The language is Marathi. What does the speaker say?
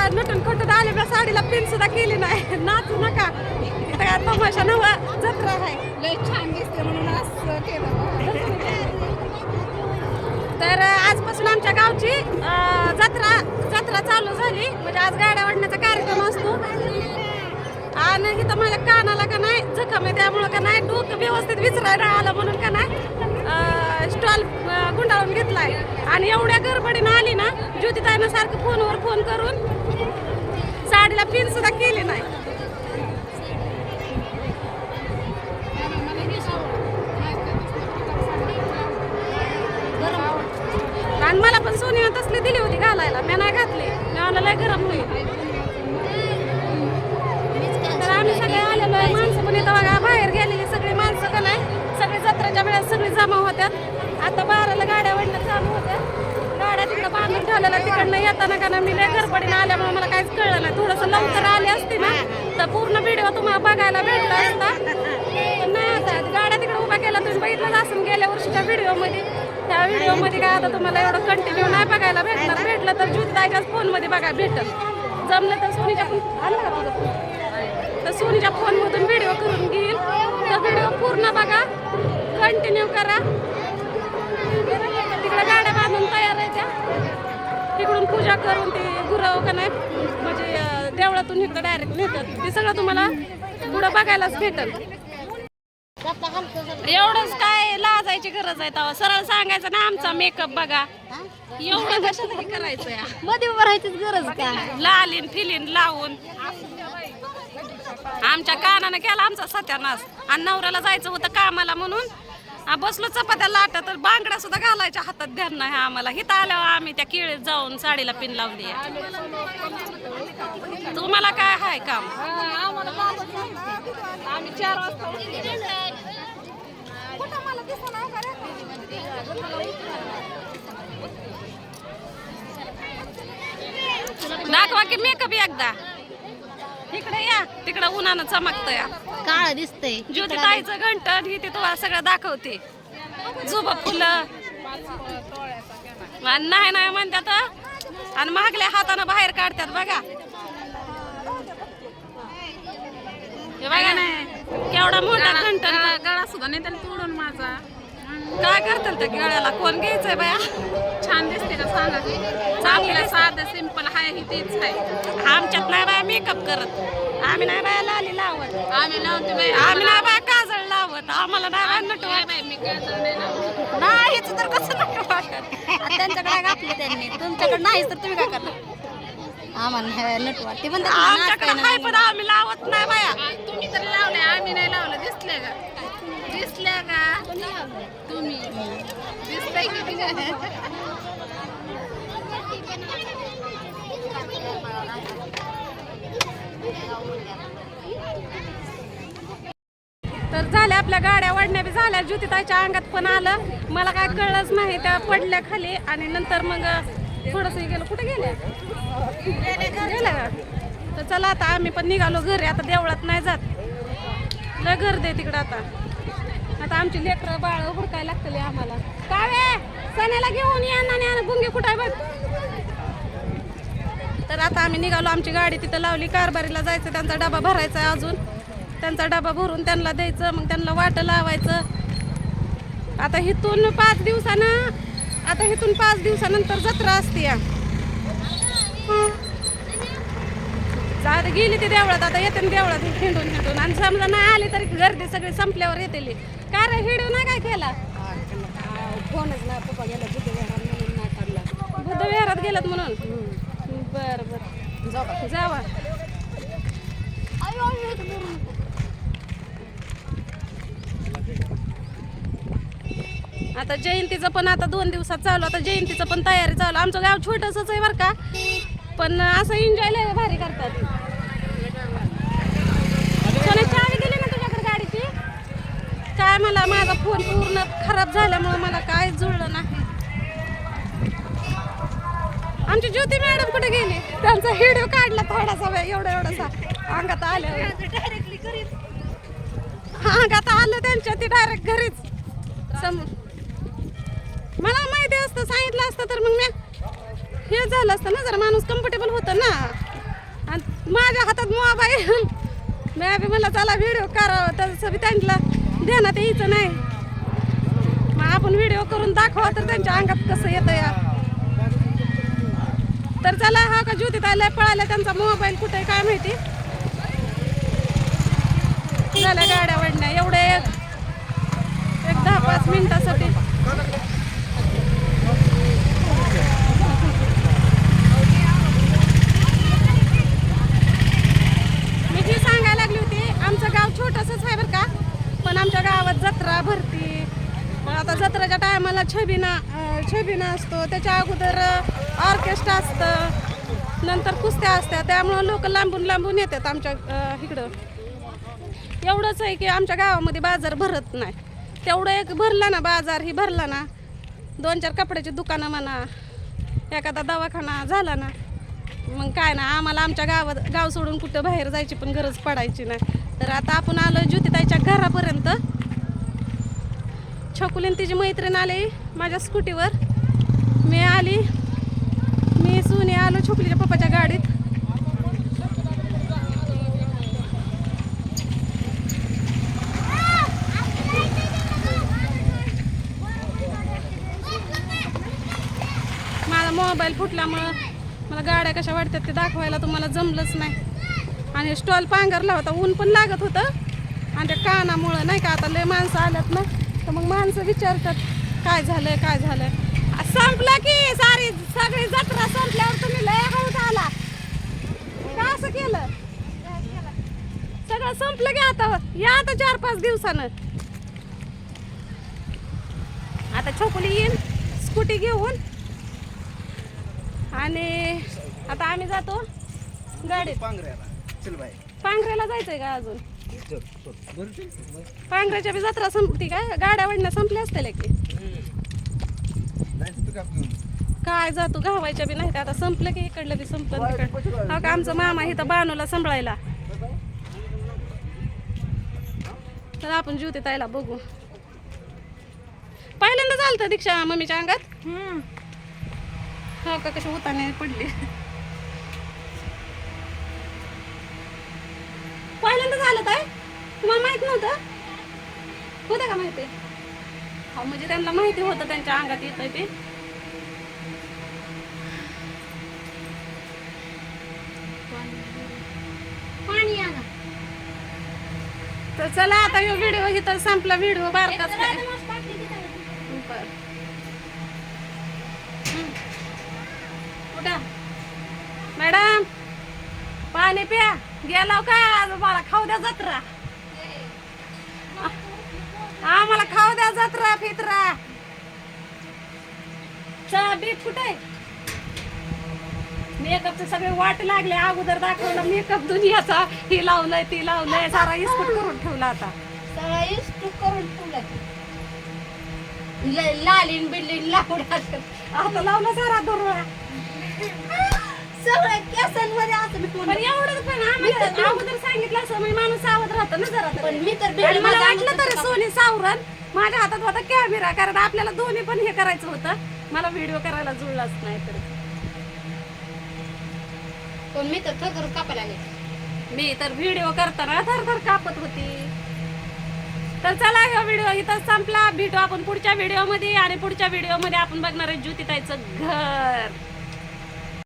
एवढा नटून खटून आले साडीला पिन सुद्धा केली नाही. नाचू नका. इथं काय तमाशा नवा जत्रा आहे. लय छान दिसते म्हणून असं केलं. तर आजपासून आमच्या गावची जत्रा जत्रा चालू झाली. म्हणजे आज गाड्या वाढण्याचा कार्यक्रम असतो. आणि इथं माझ्या कानाला का नाही जखम आहे त्यामुळं का नाही डोकं व्यवस्थित विसरायला आलं म्हणून का नाही स्टॉल गुंडाळून घेतलाय. आणि एवढ्या गडबडीनं आली ना ज्योतिताईनं सारखं फोनवर फोन करून पिन नाही. आणि मला पण सोनी तसली दिली होती घालायला. मी नाही घातली. मी मला लय गरम होईल. तर आम्ही सगळे आलेलो आहे. माणसं पण इथं बघा बाहेर गेलेली सगळी माणसं का नाही सगळी जत्रेच्या वेळेस सगळी जमा होत्यात. आता बाराला गाड्या वाढणं चालू होत्या गाड्या तिकडं बांधून ठेवलेला तिकडनं येताना का ना मी लय गडबडीनं आल्यामुळे मला काहीच कळलं नाही. थोडंसं लवकर आली असते ना तर पूर्ण व्हिडिओ तुम्हाला बघायला भेटला असता. नाही आता गाड्या तिकडे उभा केला तुम्ही बघितलं असून गेल्या वर्षीच्या व्हिडिओमध्ये त्या व्हिडिओमध्ये काय आता तुम्हाला एवढं कंटिन्यू नाही बघायला भेटणार. भेटलं तर ज्योतिताईच्याच फोनमध्ये बघा भेटल. जमलं तर सोनीच्या फोन आणलं का फोन तर सोनीच्या फोनमधून व्हिडिओ करून घेईल. तर व्हिडिओ पूर्ण बघा. कंटिन्यू करा. तिकडून पूजा करून ती गुरव का नाही म्हणजे देवळातून इकडे डायरेक्ट नेतात. ते सगळं तुम्हाला पुढं बघायलाच भेटल. एवढंच काय लाजायची गरज आहे तेव्हा. सरळ सांगायचं ना आमचा मेकअप बघा. एवढं कशासाठी करायचं मध्ये भरायचीच गरज काय लालीन फिलीन लावून. आमच्या कानानं केला आमचा सत्यानाश. आणि नवऱ्याला जायचं होतं कामाला म्हणून आ, बसलो चपात्या लाटा तर बांगड्या सुद्धा घालायच्या हातात. ध्यान नाही आम्हाला. हिथं आल्यावर आम्ही त्या किळीत जाऊन साडीला पिन लावली आहे. तुम्हाला काय आहे काम? आम्ही चार वाजता दाखवा की मेकअप एकदा. इकडे या. तिकडे उन्हानं चमकतं या. काळ दिसतंय. ज्योती ताईचं घंटन ही ते तुम्हाला सगळं दाखवते. जुबा फुलं. आणि नाही नाही म्हणतात आणि मागल्या हातानं बाहेर काढतात बघा. हे बघा नाही केवढा मोठा घंटन गळा सुद्धा नाही त्याला तोडून माझा. काय करतात त्या गळ्याला कोण घ्यायचंय बाया? छान दिसते का सांगा? चांगलं साधं सिंपल आहे ही तीच आहे. आमच्यात नाही बाया मेकअप करत. आम्ही नाही बाया लाली लावत. आम्ही लावते बाई. आम्ही नाही बाया काजळ लावत. आम्हाला नाही बाया काय बाई मी काय तर नाही लावत. नाही हेच तर कसं नटू वाटत? त्यांच्याकडे घातले त्यांनी? तुमच्याकडे नाहीच तर तुम्ही काय करणार? आम्हाला नट वाटते. पण आमच्याकडे हाय पण आम्ही लावत नाही बाया. तुम्ही तर लावले आम्ही नाही लावलं. दिसले का? दिसले का? तुम्ही. दिसतंय किती तर झाल्या आपल्या गाड्या वाढण्या बी झाल्या. ज्योतिताईच्या अंगात पण आलं. मला काय कळलंच नाही त्या पडल्या खाली. आणि नंतर मग थोडस गेलं. कुठे गेल्या गेल्या का? तर चला आता आम्ही पण निघालो घरी. आता देवळात नाही जात. लय गर्दी तिकडं आता. आता आमची लेकरं बाळ हुडकायला लागतले आम्हाला. काय सण्याला घेऊन या ना गुंगे कुठं बघ? तर आता आम्ही निघालो आमची गाडी तिथं लावली कारभारीला जायचं त्यांचा डबा भरायचा आहे अजून. त्यांचा डबा भरून त्यांना द्यायचं मग त्यांना वाट लावायचं. आता इथून पाच दिवसानं आता इथून पाच दिवसानंतर जत्रा असते या. आता गेली ते देवळात आता येते ना देवळात हिंडून हिंडून. आणि समजा नाही आली तरी गर्दी सगळी संपल्यावर येते काय रे हिडू नाही काय केला फोनच नाही पप्पा गेला तिथे म्हणून नाही काढला बुद्ध विहारात गेलात म्हणून? जावा. आता जयंतीचं पण आता दोन दिवसात चालू आता जयंतीचं पण तयारी चालू. आमचं गाव छोटंसंच आहे बरं का पण असं एन्जॉय लय भारी करतात. सोने चावी दिली ना तुझ्याकडे गाडीची? काय मला माझा फोन पूर्ण खराब झाल्यामुळे मला काय जुळलं नाही. आमची ज्योती मॅडम कुठे गेली? त्यांचा व्हिडिओ काढला थोडासा वेळ एवढा एवढासा. अंगात आलं. हा अंगात आलं त्यांच्या ती डायरेक्ट घरीच. समोर. मला माहिती असतं सांगितलं असतं तर मग मी हे झालं असतं ना जरा माणूस कम्फर्टेबल होतं ना. आणि माझ्या हातात मोबाईल मी बी मला चला व्हिडिओ करावं. तसं बी त्यांना ध्यानात यायचं नाही. मग आपण व्हिडिओ करून दाखवा तर त्यांच्या अंगात कसं येतं या. तर चला हा का ज्योती ताईला पळाल्या त्यांचा मोबाईल कुठे काय माहिती? झाल्या गाड्या वडण्या एवढे एक एक दहा पाच मिनिटासाठी. मी जी सांगायला लागली होती आमचं गाव छोटंसंच आहे बरं का पण आमच्या गावात जत्रा भरती. मग आता जत्रेच्या टायमाला छबिना छबिना असतो त्याच्या अगोदर ऑर्केस्ट्रा असतं नंतर कुस्त्या असत्या त्यामुळं लोक लांबून लांबून येतात आमच्या इकडं. एवढंच आहे की आमच्या गावामध्ये बाजार भरत नाही. तेवढं एक भरला ना बाजार ही भरला ना दोन चार कपड्याची दुकानं म्हणा एखादा दवाखाना झाला ना मग काय ना आम्हाला आमच्या गावात गाव सोडून कुठं बाहेर जायची पण गरज पडायची नाही तर आता आपण आलो ज्योतिताईच्या घरापर्यंत. छकुलीन तिची मैत्रीण आली माझ्या स्कूटीवर. मी आली मी सुनी आलो छोकलीच्या पप्पाच्या गाडीत. माझा मोबाईल फुटल्यामुळं मला गाड्या कशा वाटतात ते दाखवायला तुम्हाला जमलंच नाही. आणि स्टॉल पांघरला होता ऊन पण लागत होतं. आणि त्या कानामुळं नाही का आता लय माणसं आल्यात ना. तर मग माणसं विचारतात काय झालंय काय झालंय? संपलं की सारी सगळी जत्रा संपल्यावर तुम्ही लय हौद आला का असं केलं सगळं संपलं की आता या आता चार पाच दिवसानं. आता छोकली येईन स्कूटी घेऊन. आणि आता आम्ही जातो गाडीत. बाय पांघऱ्याला जायचंय का अजून? पांघऱ्याच्या बी जत्रा संपती काय गाड्या वडण्या संपल्या असतील की काय जातो? घावायच्या बी नाही आता संपलं की इकडलं बी संपलं हा आमचा मामा इथं बानूला सांभाळायला. तर आपण ज्योती ताईला बघू. पहिल्यांदा चालतं दीक्षा मम्मीच्या अंगात? हो का कशी उताने पडली? पहिल्यांदा झालं काय तुम्हाला माहीत नव्हतं? होतं का माहिती? हो म्हणजे त्यांना माहिती होतं त्यांच्या अंगात येत ते. पाणी आणा तर चला आता ह्यो व्हिडिओ इथं संपला व्हिडिओ बारकाच काय. मॅडम पाणी प्या. गेला का मला खाऊ द्या जत्रा. आम्हाला खाऊ द्या जत्रा फित्रा. चहा बीट कुठे मेकअपचे सगळे वाट लागले. अगोदर दाखवलं मेकअप दुनियाचा. ही लावलंय ती लावलंय. सारा इस्कूट करून ठेवला आता. सगळं इष्टूक करून ठेवलं लालीन बिल्लीन लावण्यात आता लावला सारा दुर्वा. सगळ्या केसांमध्ये असं पण एवढं पण आम्हाला अगोदर सांगितलं असं म्हणजे माणूस सावध राहतो ना जरा. पण मी तर मला वाटलं तरी सोनी सावरण माझ्या हातात होता कॅमेरा कारण आपल्याला दोन्ही पण हे करायचं होतं. मला व्हिडिओ करायला जुळलाच नाही तर. पण मी तर थर कापायला आले मी तर व्हिडिओ करताना थर थर कापत होती. तर चला हा व्हिडिओ इथं संपला. भेटू आपण पुढच्या व्हिडिओमध्ये आणि पुढच्या व्हिडिओमध्ये आपण बघणार आहे ज्योतिताईचं घर.